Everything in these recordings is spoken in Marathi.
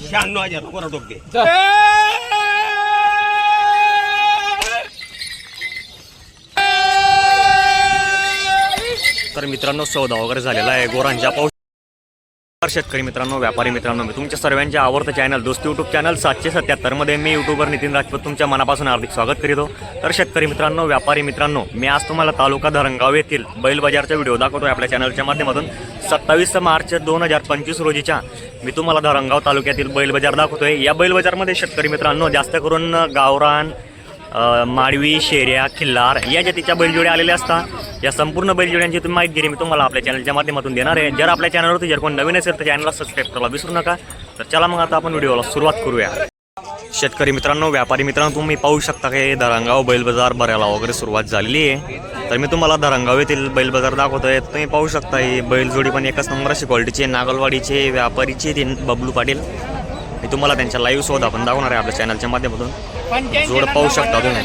शहाण्णव हजार कोरा टोके तर मित्रांनो सौदा वगैरे झालेला आहे. गोरांच्या पाऊस शेतकरी मित्रांनो व्यापारी मित्रांनो मी तुमच्या सर्वांचे आवडतं चॅनल दोस्ती यूट्यूब चॅनल सातशे सत्याहत्तरमध्ये मी युट्यूबर नितीन राजपूत तुमच्या मनापासून हार्दिक स्वागत करीतो तर शेतकरी मित्रांनो व्यापारी मित्रांनो मी आज तुम्हाला तालुका धरणगाव येथील बैल बाजारचा व्हिडिओ दाखवतो आपल्या चॅनलच्या माध्यमातून. सत्तावीस मार्च दोन हजार पंचवीस रोजीच्या मी तुम्हाला धरणगाव तालुक्यातील बैल बाजार दाखवतोय. या बैल बाजारमध्ये शेतकरी मित्रांनो जास्त करून गावरान माडवी शेऱ्या खिल्लार या जातीच्या बैलजोड्या आलेल्या असतात. या संपूर्ण बैलजोड्यांची तुम्ही माहिती मी तुम्हाला आपल्या चॅनलच्या माध्यमातून देणार आहे. जर आपल्या चॅनलवरती जर कोण नवीन असेल तर चॅनलला सबस्क्राईब करायला विसरू नका. तर चला मग आता आपण व्हिडिओला सुरुवात करूया. शेतकरी मित्रांनो व्यापारी मित्रांनो तुम्ही पाहू शकता की धरणगाव बैल बाजार भरायला वगैरे सुरुवात झालेली आहे. तर मी तुम्हाला धरणगाव येथील बैल बाजार आहे तुम्ही पाहू शकता ही बैलजोडी पण एकाच नंबर अशी क्वालिटीची नागलवाडीचे व्यापारीचे ते बबलू पाटील. मी तुम्हाला त्यांच्या लाईव्ह शोध आपण दाखवणार आहे आपल्या चॅनलच्या माध्यमातून. जोड पाहू शकता तुम्ही.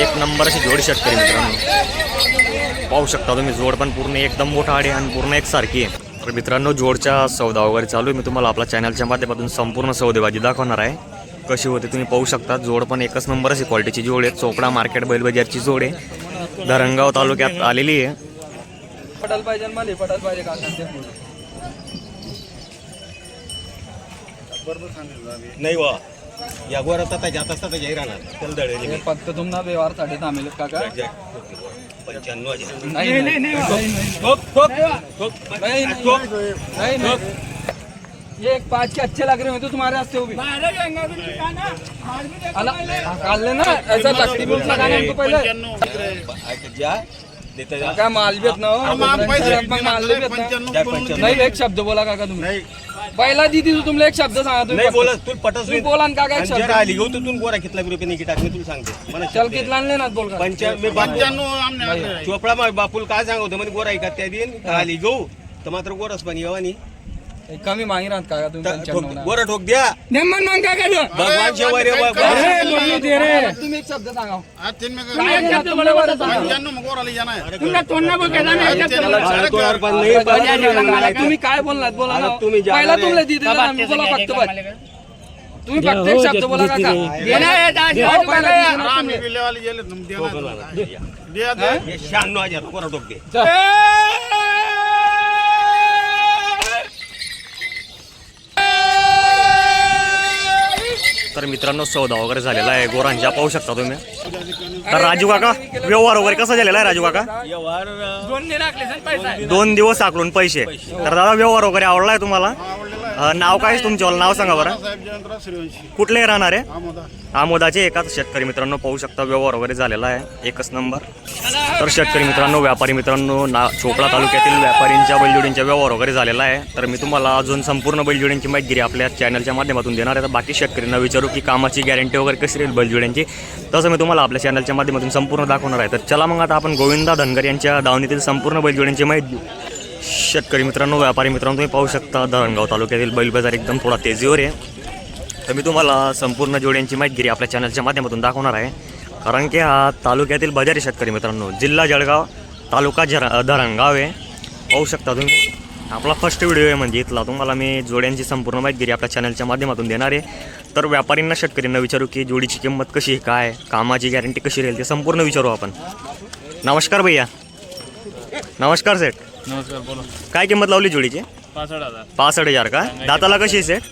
एक नंबर अशी जोड शेतकरी मित्रांनो. पाहू शकता तुम्ही जोड पण पूर्ण एकदम मोठा आहे आणि पूर्ण एकसारखी आहे. तर मित्रांनो जोडचा सौदा वगैरे चालू आहे. मी तुम्हाला आपल्या चॅनलच्या माध्यमातून संपूर्ण सौदेबाजी दाखवणार आहे. कशी होते तुम्ही पाहू शकता. जोड पण एकच नंबर अशी क्वालिटीची जोड आहे. चोपडा मार्केट बैल बाजारची जोड आहे. धरणगाव तालुक्यात आलेली आहे. पटायला पाहिजे मला पाहिजे का. नाही वा. या गोरा तता जात असता तर राहणार. त्याला दळलेली हे फक्त तुम्हाला व्यवहारसाठी थांबेल काका. पंच्याण्णव हजार. नाही नाही नाही ठोक ठोक ठोक नहीं, नहीं, नहीं, नहीं। ये एक पाँच के अच्छे लग रहे हो तो तुम्हारे वो भी अला हाँ, काल लेना ऐसा लगाना पहले. जा. काका माल हो. माल नाही एक शब्द बोला काका तुम्ही. पहिला दिदी तू तुमला एक शब्द सांगा तुम्ही नाही. बोलत तू तुम्ही बोला ना काका एक जर शब्द. आली घेऊ तू गोरा कितला रुपये निकी टाक मी तुला सांगते. मला चल कितला आणले ना बोल का पंच्याण्णव बापू चोपडा बापूल काय सांगतो म्हणजे गोरा ऐका त्या दिन आली घेऊ तर मात्र गोरस पण येवानी एक कमी मागी राहत काका तुम्ही पंच्याण्णव ना. गोरा ठोक द्या. नेमन मग काका द्या. भगवान शेवा रे अरे, तुम्ही दे रे. तुम्ही एक शब्द सांगा. काय एक शब्द बोला बरं नाही. तुम्ही काय बोललात? बोला ना. तुम्ही ज्या पहिला दिदी बोला फक्त बस. तुम्ही फक्त एक शब्द बोला काका. हो. हे शहाण्णव हजार कोरा ठोक दे. तर मित्रांनो सौदा वगैरे झालेला आहे. गोरांच्या पाहू शकता तुम्ही. तर राजू काका व्यवहार वगैरे कसा झालेला आहे राजू काका? व्यवहार दोन दिवस आकलून पैसे. तर दादा व्यवहार वगैरे आवडलाय तुम्हाला? अं, नाव काय आहे तुमचं? नाव सांगा बरं. कुठले राहणार आहे? आमोदाचे एकाच शेतकरी मित्रांनो पाहू शकता व्यवहार वगैरे झालेला आहे. एकच नंबर. तर शेतकरी मित्रांनो व्यापारी मित्रांनो ना चोपडा तालुक्यातील व्यापारींच्या बैलजोडींचा व्यवहार वगैरे झालेला आहे. तर मी तुम्हाला अजून संपूर्ण बैलजोडींची माहिती आपल्या चॅनलच्या माध्यमातून देणार आहे. तर बाकी शेतकऱ्यांना विचारू की कामाची गॅरंटी वगैरे कशी राहील बैलजोड्यांची? तसं मी तुम्हाला आपल्या चॅनलच्या माध्यमातून संपूर्ण दाखवणार आहे. तर चला मग आता आपण गोविंदा धनगर यांच्या दावणीतील संपूर्ण बैलजोड्यांची माहिती देऊ. शेतकरी मित्रांनो व्यापारी मित्रांनो तुम्ही पाहू शकता धरणगाव तालुक्यातील बैल बाजार एकदम थोडा तेजीवर आहे. तर मी तुम्हाला संपूर्ण जोड्यांची माहिती आपल्या चॅनलच्या माध्यमातून दाखवणार आहे. कारण की हा तालुक्यातील बाजारी शेतकरी मित्रांनो जिल्हा जळगाव तालुका जर धरणगाव आहे. पाहू शकता तुम्ही. आपला फर्स्ट व्हिडिओ आहे म्हणजे इथला. तुम्हाला मी जोड्यांची संपूर्ण माहिती आपल्या चॅनलच्या माध्यमातून देणार आहे. तर व्यापारींना शेतकऱ्यांना विचारू की जोडीची किंमत कशी आहे काय कामाची गॅरंटी कशी राहील ते संपूर्ण विचारू आपण. नमस्कार भैया. नमस्कार सेठ. नमस्कार बोला. काय किंमत लावली जोडीची? पासष्ट हजार. पासष्ट हजार का? दाताला कशी आहे सेठ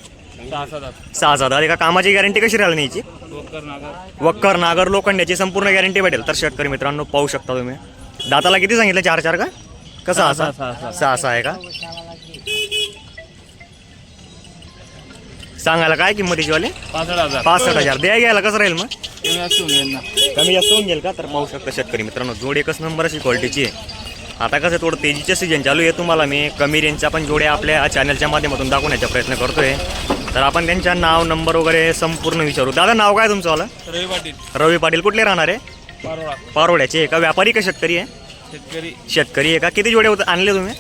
सहा हजार. सहा हजार. का कामाची गॅरंटी कशी राहिली न्यायची डोकर नागर वक्कर नागर लोखंड्याची संपूर्ण गॅरंटी भेटेल. तर शेतकरी मित्रांनो पाहू शकता तुम्ही. दाताला किती सांगितलं? चार चार का? कसं असा सहा, सहा. आहे का? सांगायला काय किंमतीची वाली पासष्ट हजार. पासष्ट हजार. द्या घ्यायला कसं राहील मग? कमी जास्त होऊन जाईल ना. कमी जास्त होऊन गेल का? तर पाहू शकता शेतकरी मित्रांनो जोड एकच नंबर अशी क्वालिटीची आहे. आता कसं थोडं तेजीचं सीजन चालू आहे तुम्हाला मी. कमी रेंजच्या पण जोड्या आपल्या चॅनलच्या माध्यमातून दाखवण्याचा प्रयत्न करतोय. तर आपण त्यांच्या नाव नंबर वगैरे संपूर्ण विचारू. दादा नाव काय तुमचं वाला? रवी पाटील. रवी पाटील कुठले राहणार आहे? पारोड्याचे आहे का? व्यापारी का शेतकरी आहे? शेतकरी. शेतकरी आहे का? किती जोडे होते? आणले तुम्ही?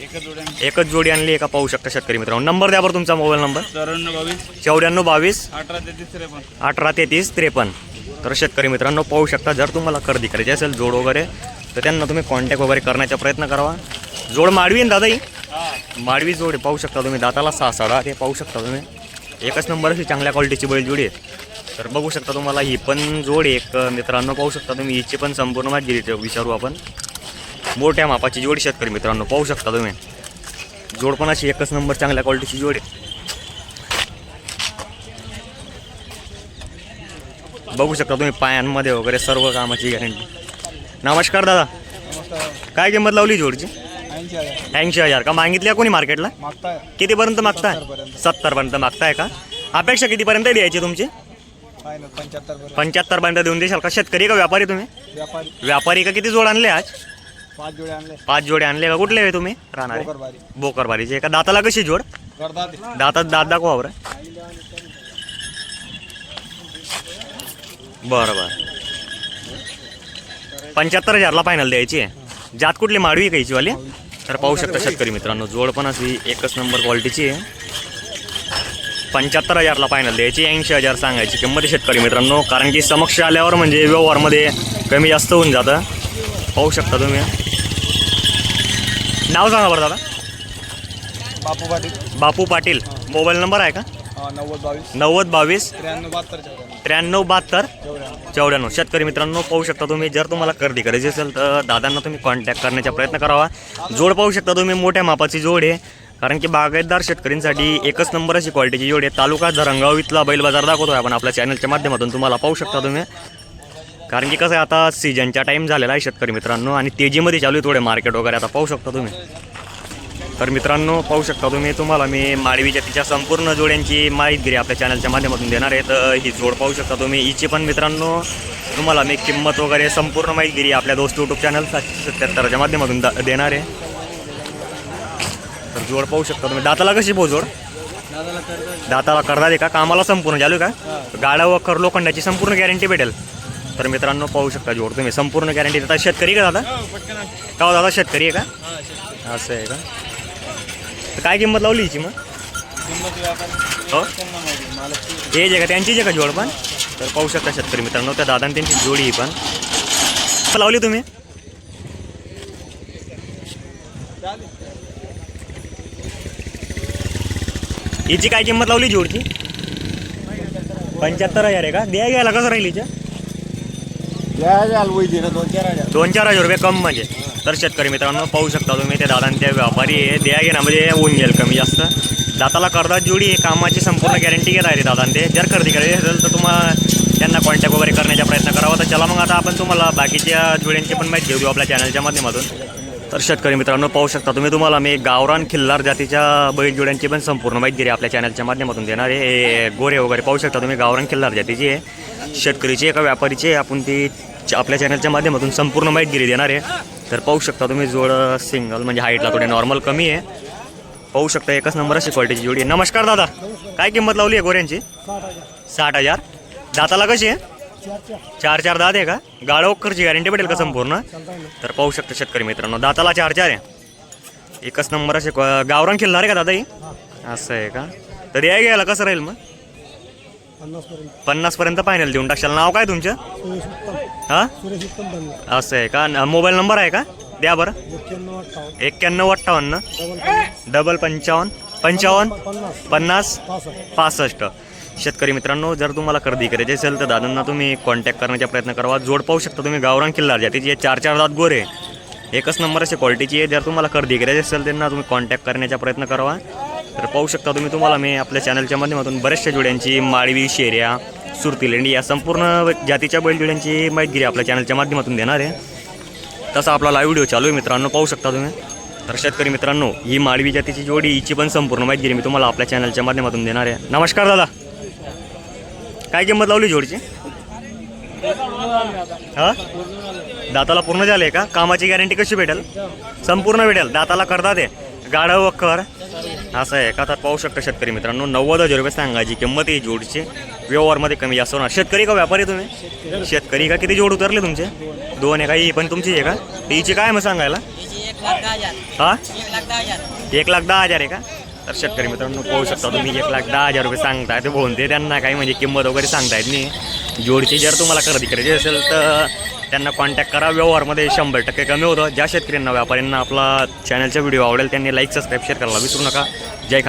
एकच जोड्या जोडी आणली आहे का? पाहू शकता शेतकरी मित्रांनो. नंबर द्या बरं तुमचा मोबाईल नंबर चौऱ्याण्णव बावीस. चौऱ्याण्णव बावीस. अठरा तेहतीस त्रेपन्न. अठरा तेहतीस त्रेपन्न. तर शेतकरी मित्रांनो पाहू शकता जर तुम्हाला खरेदी करायची असेल जोड वगैरे तर त्यांना तुम्ही कॉन्टॅक्ट वगैरे करण्याचा प्रयत्न करावा. जोड माडवी आहे ना माडवी जोड पाहू शकता तुम्ही. दाताला सहा साडा ते पाहू शकता तुम्ही. एकच नंबर अशी चांगल्या क्वालिटीची बैल जोडी आहे. तर बघू शकता तुम्हाला ही पण जोड एक मित्रांनो पाहू शकता तुम्ही. हिची पण संपूर्ण माहिती विचारू आपण. मोठ्या मापाची जोडी शेतकरी मित्रांनो पाहू शकता तुम्ही. जोड पण अशी एकच नंबर चांगल्या क्वालिटीची जोड आहे. बघू शकता तुम्ही पायांमध्ये वगैरे सर्व कामाची गॅरंटी नमस्कार दादा. काय किंमत लावली जोडची? ऐंशी हजार. का मागितल्या कोणी मार्केटला? कितीपर्यंत मागताय? सत्तरपर्यंत. मागताय का? अपेक्षा कितीपर्यंत द्यायची तुमची? पंच्याहत्तर पर्यंत देऊन देशाल का? शेतकरी का व्यापारी तुम्ही? व्यापारी. का किती जोड आणले आज? पाच जोडे आणले. पाच जोडे आणले का? कुठले तुम्ही? राहणार? बोकरबारीचे. का दाताला कशी जोड? दातात दात दाखवा बरं बरं. पंच्याहत्तर हजारला फायनल द्यायची आहे. जात कुठली? माडवी कायची वाली तर पाहू शकता शेतकरी मित्रांनो जोड पण अशी एकच नंबर क्वालिटीची आहे. पंच्याहत्तर हजारला फायनल द्यायची ऐंशी हजार सांगायची किंमत शेतकरी मित्रांनो कारण की समक्ष आल्यावर म्हणजे व्यवहारमध्ये कमी जास्त होऊन जातं. पाहू शकता तुम्ही. नाव सांगा बरं दादा. बापू पाटील. बापू पाटील. मोबाईल नंबर आहे का? नव्वद बावीस. नव्वद बावीस. त्र्याण्णव बहात्तर चौऱ्याण्णव. त्र्याण्णव बहात्तर. चौऱ्याण्णव. चौऱ्याण्णव. शेतकरी मित्रांनो पाहू शकता तुम्ही जर तुम्हाला खरेदी करायची असेल तर दादांना तुम्ही कॉन्टॅक्ट करण्याचा प्रयत्न करावा. जोड पाहू शकता तुम्ही मोठ्या मापाची जोड आहे. कारण की बागायतदार शेतकऱ्यांसाठी एकच नंबर अशी क्वालिटीची जोड आहे. तालुका धरंगाव इथला बैल बाजार दाखवतोय आपण आपल्या चॅनलच्या माध्यमातून. तुम्हाला पाहू शकता तुम्ही. कारण की कसं आहे आता सीजनचा टाईम झालेला आहे शेतकरी मित्रांनो. आणि तेजीमध्ये चालू आहे थोडे मार्केट वगैरे. आता पाहू शकता तुम्ही. तर मित्रांनो पाहू शकता तुम्ही तुम्हाला मी माडवीच्या तिच्या संपूर्ण जोड्यांची माहिती आपल्या चॅनलच्या माध्यमातून देणार आहे. तर ही जोड पाहू शकता तुम्ही. हिची पण मित्रांनो तुम्हाला मी किंमत वगैरे संपूर्ण माहिती आपल्या दोस्त यूट्यूब चॅनल सातशे सत्याहत्तरच्या माध्यमातून दा- देणार आहे. तर जोड पाहू शकता तुम्ही. दाताला कशी भाऊ जोड? दाताला करता दे का? कामाला संपूर्ण चालू आहे का? गाड्या वखर लोखंडाची संपूर्ण गॅरंटी भेटेल. तर मित्रांनो पाहू शकता जोड तुम्ही. संपूर्ण गॅरंटी देता शेतकरी का दादा? का हो दादा शेतकरी आहे का? असं आहे का? तर काय किंमत लावली हिची मग? हो? हे जे का त्यांचीच आहे का जोड पण? तर पाहू शकता शेतकरी मित्रांनो त्या दादा त्यांची जोडी ही पण. लावली तुम्ही? हिची काय किंमत लावली जोडची? पंच्याहत्तर हजार आहे का? द्या घ्यायला कसं राहील हिच्या दोन चार हजार. दोन चार हजार रुपये कम म्हणजे. तर शेतकरी मित्रांनो पाहू शकता तुम्ही ते दादांचे ते व्यापारी आहे. द्या घेण्यामध्ये होऊन जाईल कमी जास्त. दाताला करतात जोडी कामाची संपूर्ण गॅरंटी घेत आहे दादा ते. जर खरेदी करायची असेल तर तुम्हाला त्यांना कॉन्टॅक्ट वगैरे करण्याचा प्रयत्न करावा. तर चला मग आता आपण तुम्हाला बाकीच्या जोड्यांची पण माहिती घेऊ आपल्या चॅनलच्या माध्यमातून. तर शेतकरी मित्रांनो पाहू शकता तुम्ही तुम्हाला मी गावरान खिल्लार जातीच्या बैल जोड्यांची पण संपूर्ण माहिती दिली आपल्या चॅनलच्या माध्यमातून देणार आहे. गोरे वगैरे पाहू शकता तुम्ही गावरान खिल्लार जातीची आहे. शेतकरीची एका व्यापारीची आपण ती आपल्या चॅनलच्या माध्यमातून संपूर्ण माहिती दिली देणार आहे. तर पाहू शकता तुम्ही जोड सिंगल म्हणजे हाईटला थोडे नॉर्मल कमी आहे. पाहू शकता एकच नंबर अशी क्वालिटीची जोडी आहे. नमस्कार दादा. काय किंमत लावली आहे गोऱ्यांची? साठ हजार. दाताला कशी आहे? चार चार दात आहे का? गाळवकरची गॅरंटी भेटेल का संपूर्ण? तर पाहू शकता शेतकरी मित्रांनो दाताला चार चार आहे. एकच नंबर असे गावरान खेळणार आहे का दादा ही? असं आहे का? तर या घ्यायला कसं राहील मग? पन्नास पर्यंत फायनल देऊन टाकशाल. नाव काय तुमचं? हा? असं आहे का? मोबाईल नंबर आहे का? द्या बरं. एक्क्याण्णव अठ्ठावन्न डबल पंचावन्न पंचावन्न पन्नास पासष्ट. शेतकरी मित्रांनो जर तुम्हाला खरेदी करायची असेल तर दादांना तुम्ही कॉन्टॅक्ट करण्याचा प्रयत्न करावा. जोड पाहू शकता तुम्ही गावरान किल्ला जातीची आहे चार चार दात गोरे. एकच नंबर अशी क्वालिटीची आहे. जर तुम्हाला खरेदी करायची असेल त्यांना तुम्ही कॉन्टॅक्ट करण्याचा प्रयत्न करावा. तर पाहू शकता तुम्ही तुम्हाला मी आपल्या चॅनलच्या माध्यमातून बऱ्याचशा जोड्यांची माळवी शेऱ्या सुरती लेंडी या संपूर्ण जातीच्या बैलजोड्यांची माहितगिरी आपल्या चॅनलच्या माध्यमातून देणार आहे. तसा आपला लाईव्ह व्हिडिओ चालू आहे मित्रांनो पाहू शकता तुम्ही. तर शेतकरी मित्रांनो ही माळवी जातीची जोडी हिची पण संपूर्ण माहितगिरी मी तुम्हाला आपल्या चॅनलच्या माध्यमातून देणार आहे. नमस्कार दादा. काय किंमत लावली जोडीची? हा? दाताला पूर्ण झाले का? कामाची गॅरंटी कशी भेटेल? संपूर्ण भेटेल. दाताला करता ते. गाढव वखर असं आहे. का तर पाहू शकता शेतकरी मित्रांनो. नव्वद हजार रुपये सांगायची किंमत आहे ही जोडीची. व्यवहारमध्ये कमी जास्त होणार. शेतकरी का व्यापारी तुम्ही? शेतकरी का किती जोड उतरले तुमचे? दोन आहे का? ही पण तुमची आहे का? हिची काय मग सांगायला? हा? एक लाख दहा हजार. एक लाख दहा हजार आहे का? तर शेतकरी मित्रांनो पाहू शकता तुम्ही एक लाख दहा हजार रुपये सांगताय ते बोलते त्यांना काही म्हणजे किंमत वगैरे सांगतायत नाही. जोडची जर तुम्हाला खरेदी करायची असेल तर त्यांना कॉन्टॅक्ट करा. व्यवहारमध्ये शंभर टक्के कमी होतं. ज्या शेतकऱ्यांना व्यापाऱ्यांना आपला चॅनलचा व्हिडिओ आवडेल त्यांनी लाईक सबस्क्राईब शेअर करायला विसरू नका.